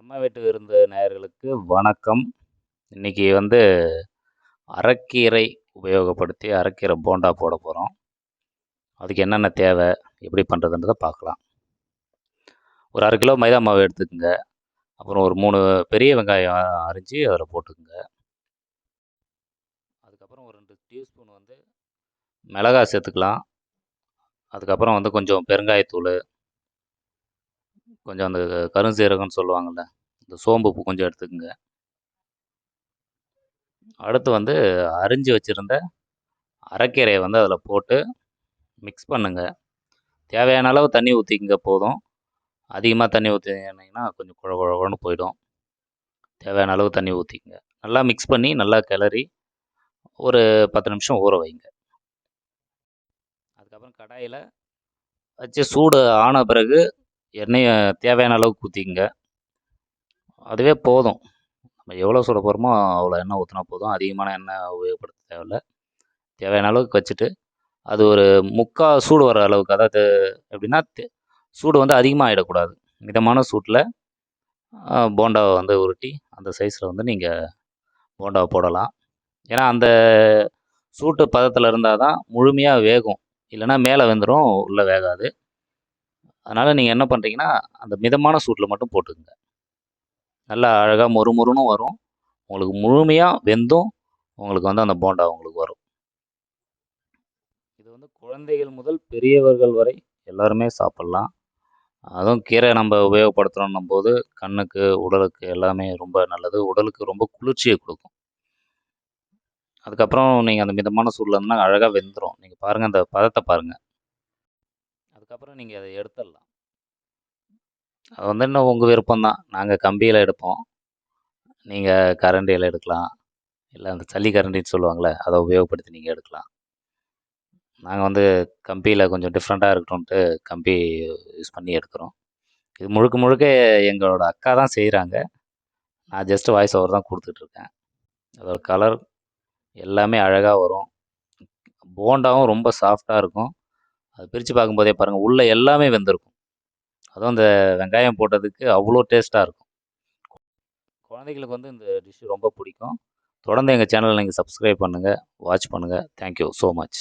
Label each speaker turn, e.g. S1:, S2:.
S1: நம்ம வீட்டு விருந்து நேயர்களுக்கு வணக்கம். இன்னைக்கு வந்து அரைக்கீரை உபயோகப்படுத்தி அரைக்கீரை போண்டா போட போகிறோம் அதுக்கு என்னென்ன தேவை எப்படி பண்ணுறதுன்றதை பார்க்கலாம். ஒரு அரை கிலோ மைதா மாவு எடுத்துக்கோங்க. அப்புறம் ஒரு மூணு பெரிய வெங்காயம் அரிஞ்சு அதில் போட்டுக்குங்க. அதுக்கப்புறம் ஒரு ரெண்டு டீஸ்பூன் வந்து மிளகாய் சேர்த்துக்கலாம். அதுக்கப்புறம் வந்து கொஞ்சம் பெருங்காயத்தூள் கொஞ்சம் அந்த கருஞ்சீரகம்னு சொல்லுவாங்கள்ல இந்த சோம்பு பூ கொஞ்சம் எடுத்துக்கோங்க. அடுத்து வந்து அரிஞ்சு வச்சுருந்த அரைக்கீரையை வந்து அதில் போட்டு மிக்ஸ் பண்ணுங்க. தேவையான அளவு தண்ணி ஊற்றிக்கங்க போதும். அதிகமாக தண்ணி ஊற்றினீங்கன்னா கொஞ்சம் குழ குழ குழன்னு போயிடும். தேவையான அளவு தண்ணி ஊற்றிக்கங்க நல்லா மிக்ஸ் பண்ணி நல்லா கிளறி ஒரு பத்து நிமிஷம் ஊற வைங்க. அதுக்கப்புறம் கடாயில் வச்சு சூடு ஆன பிறகு எண்ணெயை தேவையான அளவுக்கு ஊற்றிக்கங்க அதுவே போதும். நம்ம எவ்வளோ சுட போகிறோமோ அவ்வளோ எண்ணெய் ஊற்றினா போதும். அதிகமான எண்ணெய் உபயோகப்படுத்த தேவையில்ல. தேவையான அளவுக்கு வச்சுட்டு அது ஒரு முக்கால் சூடு வர அளவுக்கு அதாவது எப்படின்னா சூடு வந்து அதிகமாக ஆகிடக்கூடாது மிதமான சூட்டில் போண்டாவை வந்து உருட்டி அந்த சைஸில் வந்து நீங்கள் போண்டாவை போடலாம். ஏன்னா அந்த சூட்டு பதத்தில் இருந்தால் தான் முழுமையாக வேகும். இல்லைன்னா மேலே வெந்துடும் உள்ளே வேகாது. அதனால் நீங்கள் என்ன பண்ணுறீங்கன்னா அந்த மிதமான சூட்டில் மட்டும் போட்டுக்கங்க. நல்லா அழகாக மொறு மொறுனும் வரும். உங்களுக்கு முழுமையாக வெந்தும் உங்களுக்கு வந்து அந்த போண்டா உங்களுக்கு வரும். இது வந்து குழந்தைகள் முதல் பெரியவர்கள் வரை எல்லாருமே சாப்பிட்லாம். அதுவும் கீரை நம்ம உபயோகப்படுத்துகிறோம் போது கண்ணுக்கு உடலுக்கு எல்லாமே ரொம்ப நல்லது. உடலுக்கு ரொம்ப குளிர்ச்சியை கொடுக்கும். அதுக்கப்புறம் நீங்கள் அந்த மிதமான சூடில் இருந்தால் அழகாக வெந்துடும் நீங்கள் பாருங்கள் அந்த பதத்தை பாருங்கள் அதுக்கப்புறம் நீங்கள் அதை எடுத்துடலாம். அது வந்து இன்னும் உங்கள் விருப்பம் தான். நாங்கள் கம்பியில் எடுப்போம். நீங்கள் கரண்டியில் எடுக்கலாம். இல்லை அந்த சளி கரண்டின்னு சொல்லுவாங்கள்ல அதை உபயோகப்படுத்தி நீங்கள் எடுக்கலாம். நாங்கள் வந்து கம்பியில் கொஞ்சம் டிஃப்ரெண்ட்டாக இருக்கட்டும்ன்ட்டு கம்பி யூஸ் பண்ணி எடுக்கிறோம். இது முழுக்க முழுக்க எங்களோட அக்கா தான் செய்கிறாங்க நான் ஜஸ்ட் வாய்ஸ் ஓவர் தான் கொடுத்துட்ருக்கேன் அதோட கலர் எல்லாமே அழகாக வரும். போண்டாவும் ரொம்ப சாஃப்டாக இருக்கும். அது பிரித்து பார்க்கும்போதே பாருங்கள் உள்ளே எல்லாமே வெந்திருக்கும். அதுவும் அந்த வெங்காயம் போட்டதுக்கு அவ்வளோ டேஸ்ட்டாக இருக்கும். குழந்தைகளுக்கு வந்து இந்த டிஷ்ஷு ரொம்ப பிடிக்கும். தொடர்ந்து எங்கள் சேனலை நீங்கள் சப்ஸ்கிரைப் பண்ணுங்கள் வாட்ச் பண்ணுங்கள் தேங்க்யூ ஸோ மச்